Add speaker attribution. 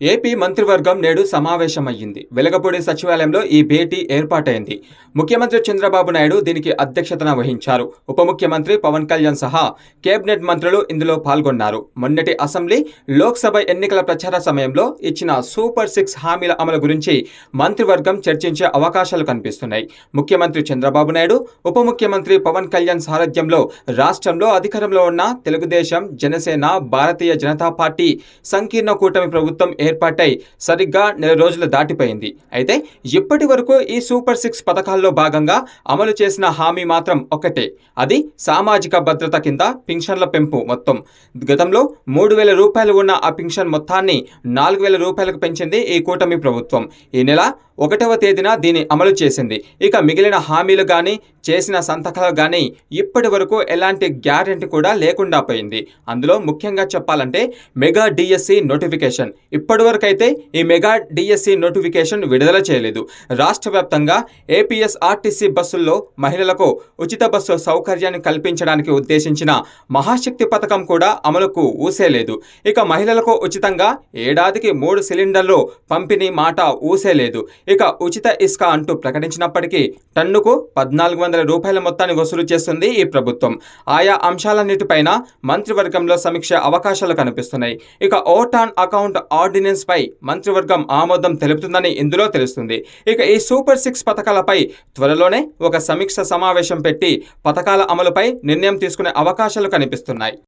Speaker 1: AP మంత్రివర్గం నేడు సమావేశమయ్యింది. వెలగపూడి సచివాలయంలో ఈ భేటీ ఏర్పాటైంది. ముఖ్యమంత్రి చంద్రబాబు నాయుడు దీనికి అధ్యక్షతన వహించారు. ఉప ముఖ్యమంత్రి పవన్ కళ్యాణ్ సహా కేబినెట్ మంత్రులు ఇందులో పాల్గొన్నారు. మొన్నటి అసెంబ్లీ లోక్సభ ఎన్నికల ప్రచార సమయంలో ఇచ్చిన సూపర్ సిక్స్ హామీల అమలు గురించి మంత్రివర్గం చర్చించే అవకాశాలు కనిపిస్తున్నాయి. ముఖ్యమంత్రి చంద్రబాబు నాయుడు ఉప ముఖ్యమంత్రి పవన్ కళ్యాణ్ సారథ్యంలో రాష్ట్రంలో అధికారంలో ఉన్న తెలుగుదేశం జనసేన భారతీయ జనతా పార్టీ సంకీర్ణ కూటమి ప్రభుత్వం ఏర్పాటై సరిగ్గా నెల రోజులు దాటిపోయింది. అయితే ఇప్పటి వరకు ఈ సూపర్ సిక్స్ పథకాల్లో భాగంగా అమలు చేసిన హామీ మాత్రం ఒకటే అది సామాజిక భద్రత కింద పింఛన్ల పెంపు మొత్తం. గతంలో మూడు వేల రూపాయలు ఉన్న ఆ పింఛన్ మొత్తాన్ని నాలుగు వేల రూపాయలకు పెంచింది ఈ కూటమి ప్రభుత్వం. ఈ నెల ఒకటవ తేదీన దీన్ని అమలు చేసింది. ఇక మిగిలిన హామీలు కానీ చేసిన సంతకాలు కానీ ఇప్పటి వరకు ఎలాంటి గ్యారెంటీ కూడా లేకుండా పోయింది. అందులో ముఖ్యంగా చెప్పాలంటే మెగా డిఎస్సి నోటిఫికేషన్. ఇప్పటివరకైతే ఈ మెగా డిఎస్సి నోటిఫికేషన్ విడుదల చేయలేదు. రాష్ట్ర వ్యాప్తంగా ఏపీఎస్ఆర్టీసీ బస్సుల్లో మహిళలకు ఉచిత బస్సు సౌకర్యాన్ని కల్పించడానికి ఉద్దేశించిన మహాశక్తి పథకం కూడా అమలుకు ఊసేలేదు. ఇక మహిళలకు ఉచితంగా ఏడాదికి మూడు సిలిండర్లు పంపిణీ మాట ఊసేలేదు. ఇక ఉచిత ఇసుక అంటూ ప్రకటించినప్పటికీ టన్నుకు పద్నాలుగు వందల రూపాయల మొత్తాన్ని వసూలు చేస్తుంది ఈ ప్రభుత్వం. ఆయా అంశాలన్నిటిపైన మంత్రివర్గంలో సమీక్ష అవకాశాలు కనిపిస్తున్నాయి. ఇక ఓట్ ఆన్ అకౌంట్ ఆర్డినెన్స్ పై మంత్రివర్గం ఆమోదం తెలుపుతుందని ఇందులో తెలుస్తుంది. ఇక ఈ సూపర్ సిక్స్ పథకాలపై త్వరలోనే ఒక సమీక్ష సమావేశం పెట్టి పథకాల అమలుపై నిర్ణయం తీసుకునే అవకాశాలు కనిపిస్తున్నాయి.